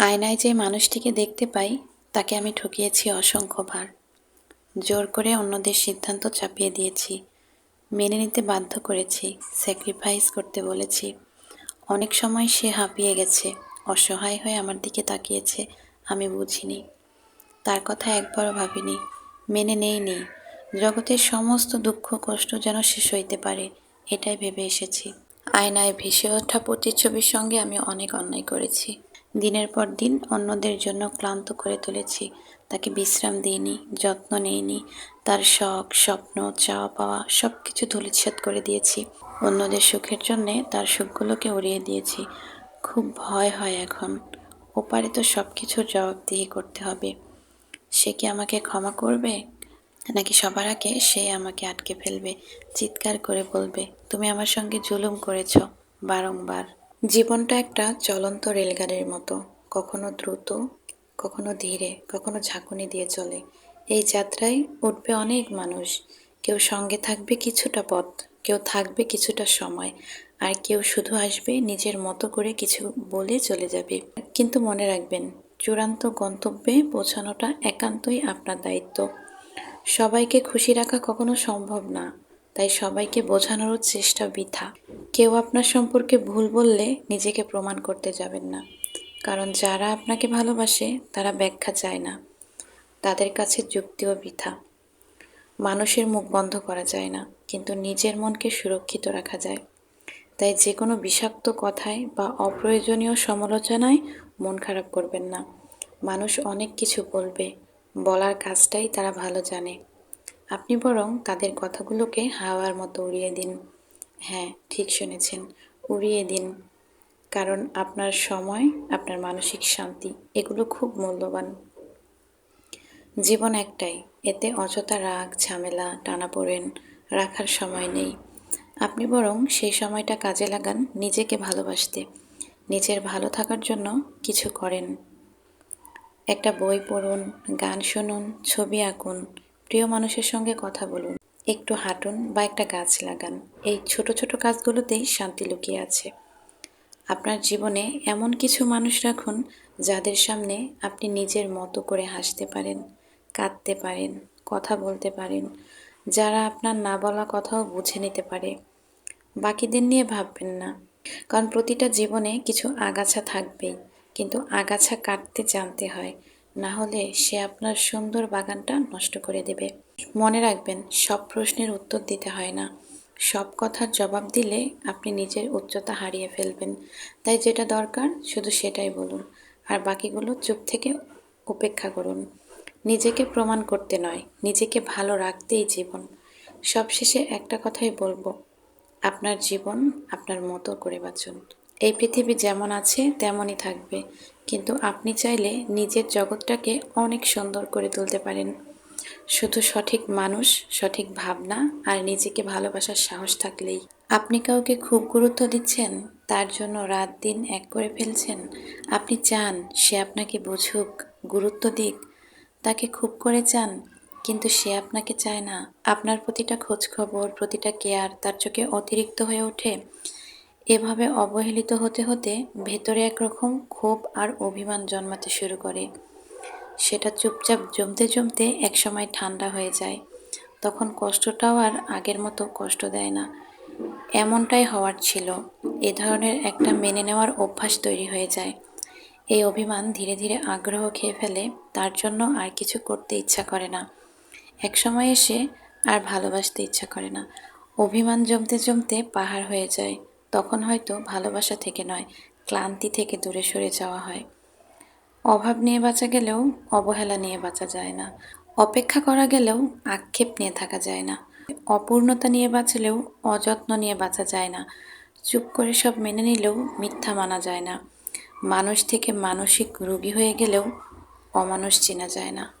আয়নায় যে মানুষটিকে দেখতে পাই, তাকে আমি ঠকিয়েছি অসংখ্যবার। জোর করে অন্যদের সিদ্ধান্ত চাপিয়ে দিয়েছি। মেনে নিতে বাধ্য করেছি স্যাক্রিফাইস করতে বলেছি। অনেক সময় সে হাঁপিয়ে গেছে, অসহায় হয়ে আমার দিকে তাকিয়েছে, আমি বুঝিনি। তার কথা একবারও ভাবিনি, মেনে নেইনি। জগতের সমস্ত দুঃখ কষ্ট যেন শেষ হইতে পারে, এটাই ভেবে এসেছি। আয়নায় ভেসে ওঠা প্রতিচ্ছবির সঙ্গে আমি অনেক অন্যায় করেছি। দিনের পর দিন অন্যদের জন্য ক্লান্ত করে তুলেছি। তাকে বিশ্রাম দিইনি, যত্ন নেইনি। তার শখ, স্বপ্ন চাওয়া পাওয়া সব কিছু ধুলিচ্ছেদ করে দিয়েছি। অন্যদের সুখের জন্যে তার সুখগুলোকে উড়িয়ে দিয়েছি। খুব ভয় হয় এখন। ওপারে তো সব কিছুর জবাবদিহি করতে হবে। সে কি আমাকে ক্ষমা করবে? নাকি সবার আগে সে আমাকে আটকে ফেলবে? চিৎকার করে বলবে, তুমি আমার সঙ্গে জুলুম করেছ বারংবার। জীবনটা একটা চলন্ত রেলগাড়ির মতো, কখনো দ্রুত, কখনো ধীরে, কখনো ঝাঁকুনি দিয়ে চলে। এই যাত্রায় উঠবে অনেক মানুষ। কেউ সঙ্গে থাকবে কিছুটা পথ, কেউ থাকবে কিছুটা সময়, আর কেউ শুধু আসবে নিজের মতো করে কিছু বলে চলে যাবে। কিন্তু মনে রাখবেন, চূড়ান্ত গন্তব্যে পৌঁছানোটা একান্তই আপনার দায়িত্ব। সবাইকে খুশি রাখা কখনো সম্ভব না। তাই সবাইকে বোঝানোর চেষ্টা বৃথা। কেউ আপনার সম্পর্কে ভুল বললে নিজেকে প্রমাণ করতে যাবেন না। কারণ যারা আপনাকে ভালোবাসে, তারা ব্যাখ্যা চায় না। তাদের কাছে যুক্তিও বৃথা। মানুষের মুখ বন্ধ করা যায় না, কিন্তু নিজের মনকে সুরক্ষিত রাখা যায়। তাই যে কোনো বিষাক্ত কথায় বা অপ্রয়োজনীয় সমালোচনায় মন খারাপ করবেন না। মানুষ অনেক কিছু বলবে, বলার কাজটাই তারা ভালো জানে। আপনি বরং তাদের কথাগুলোকে হাওয়ার মতো উড়িয়ে দিন। হ্যাঁ ঠিক শুনেছেন, উড়িয়ে দিন। কারণ আপনার সময়, আপনার মানসিক শান্তি, এগুলো খুব মূল্যবান। জীবন একটাই, এতে অযথা রাগ, ঝামেলা, টানাপোড়েন রাখার সময় নেই। আপনি বরং সেই সময়টা কাজে লাগান নিজেকে ভালোবাসতে। নিজের ভালো থাকার জন্য কিছু করেন। একটা বই পড়ুন, গান শুনুন, ছবি আঁকুন প্রিয় মানুষের সঙ্গে কথা বলুন, একটু হাঁটুন বা একটা গাছ লাগান। এই ছোট ছোট কাজগুলোতেই শান্তি লুকিয়ে আছে। আপনার জীবনে এমন কিছু মানুষ রাখুন, যাদের সামনে আপনি নিজের মতো করে হাসতে পারেন, কাঁদতে পারেন, কথা বলতে পারেন, যারা আপনার না বলা কথাও বুঝে নিতে পারে। বাকিদের নিয়ে ভাববেন না। কারণ প্রতিটা জীবনে কিছু আগাছা থাকবেই, কিন্তু আগাছা কাটতে জানতে হয় না হলে সে আপনার সুন্দর বাগানটা নষ্ট করে দেবে। মনে রাখবেন, সব প্রশ্নের উত্তর দিতে হয় না। সব কথার জবাব দিলে আপনি নিজের উচ্চতা হারিয়ে ফেলবেন। তাই যেটা দরকার, শুধু সেটাই বলুন। আর বাকিগুলো চুপ থেকে উপেক্ষা করুন। নিজেকে প্রমাণ করতে নয়, নিজেকে ভালো রাখতেই জীবন। সবশেষে একটা কথাই বলব, আপনার জীবন আপনার মতো করে বাঁচুন। এই পৃথিবী যেমন আছে, তেমনই থাকবে। কিন্তু আপনি চাইলে নিজের জগৎটাকে অনেক সুন্দর করে তুলতে পারেন। শুধু সঠিক মানুষ, সঠিক ভাবনা আর নিজেকে ভালোবাসার সাহস থাকলেই। আপনি কাউকে খুব গুরুত্ব দিচ্ছেন, তার জন্য রাত দিন এক করে ফেলছেন। আপনি চান সে আপনাকে বুঝুক, গুরুত্ব দিক, তাকে খুব করে চান, কিন্তু সে আপনাকে চায় না। আপনার প্রতিটা খোঁজখবর, প্রতিটা কেয়ার তার চোখে অতিরিক্ত হয়ে ওঠে। এভাবে অবহেলিত হতে হতে ভেতরে একরকম ক্ষোভ আর অভিমান জন্মাতে শুরু করে। সেটা চুপচাপ জমতে জমতে একসময় ঠান্ডা হয়ে যায়। তখন কষ্টটাও আর আগের মতো কষ্ট দেয় না। এমনটাই হওয়ার ছিল। এ ধরনের একটা মেনে নেওয়ার অভ্যাস তৈরি হয়ে যায়। এই অভিমান ধীরে ধীরে আগ্রহ খেয়ে ফেলে, তার জন্য আর কিছু করতে ইচ্ছা করে না। এক সময় এসে আর ভালোবাসতে ইচ্ছা করে না। অভিমান জমতে জমতে পাহাড় হয়ে যায়। তখন হয়তো ভালোবাসা থেকে নয়, ক্লান্তি থেকে দূরে সরে যাওয়া হয়। অভাব নিয়ে বাঁচা গেলেও অবহেলা নিয়ে বাঁচা যায় না। অপেক্ষা করা গেলেও আক্ষেপ নিয়ে থাকা যায় না। অপূর্ণতা নিয়ে বাঁচলেও অযত্ন নিয়ে বাঁচা যায় না। চুপ করে সব মেনে নিলেও মিথ্যা মানা যায় না। মানুষ থেকে মানসিক রোগী হয়ে গেলেও অমানুষ চেনা যায় না।